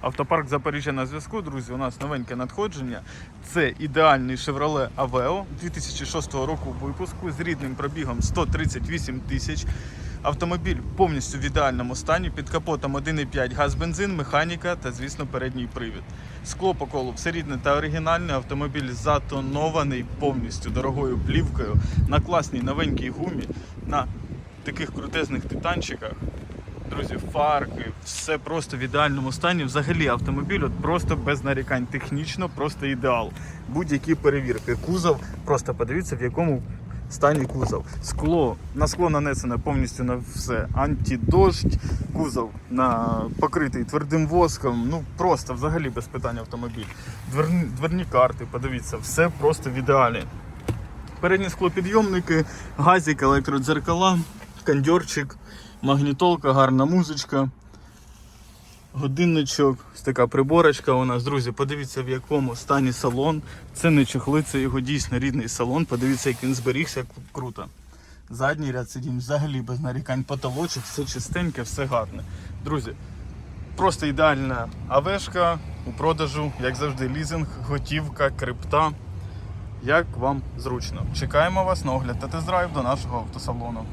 Автопарк Запоріжжя на зв'язку, друзі. У нас новеньке надходження. Це ідеальний Chevrolet Aveo 2006 року випуску з рідним пробігом 138 тисяч. Автомобіль повністю в ідеальному стані. Під капотом 1,5 газ бензин, механіка та, звісно, передній привід. Скло по колу все рідне та оригінальне. Автомобіль затонований повністю дорогою плівкою на класній новенькій гумі, на таких крутезних титанчиках. Друзі, фарки, все просто в ідеальному стані. Взагалі автомобіль от просто без нарікань. Технічно, просто ідеал. Будь-які перевірки. Кузов, просто подивіться, в якому стані кузов. Скло, на скло нанесено повністю на все. Антидождь, кузов на покритий твердим воском. Ну просто взагалі без питань автомобіль. Дверні, дверні карти, подивіться, все просто в ідеалі. Передні склопідйомники, газик, електродзеркала, кондьорчик, магнітолка, гарна музичка, годинничок, ось така приборочка у нас. Друзі, подивіться в якому стані салон. Це не чохли, це його дійсно рідний салон. Подивіться, як він зберігся, як круто. Задній ряд сидінь взагалі без нарікань, потолочок, все чистеньке, все гарне. Друзі, просто ідеальна авешка у продажу, як завжди, лізинг, готівка, крипта. Як вам зручно. Чекаємо вас на огляд та тест-драйв до нашого автосалону.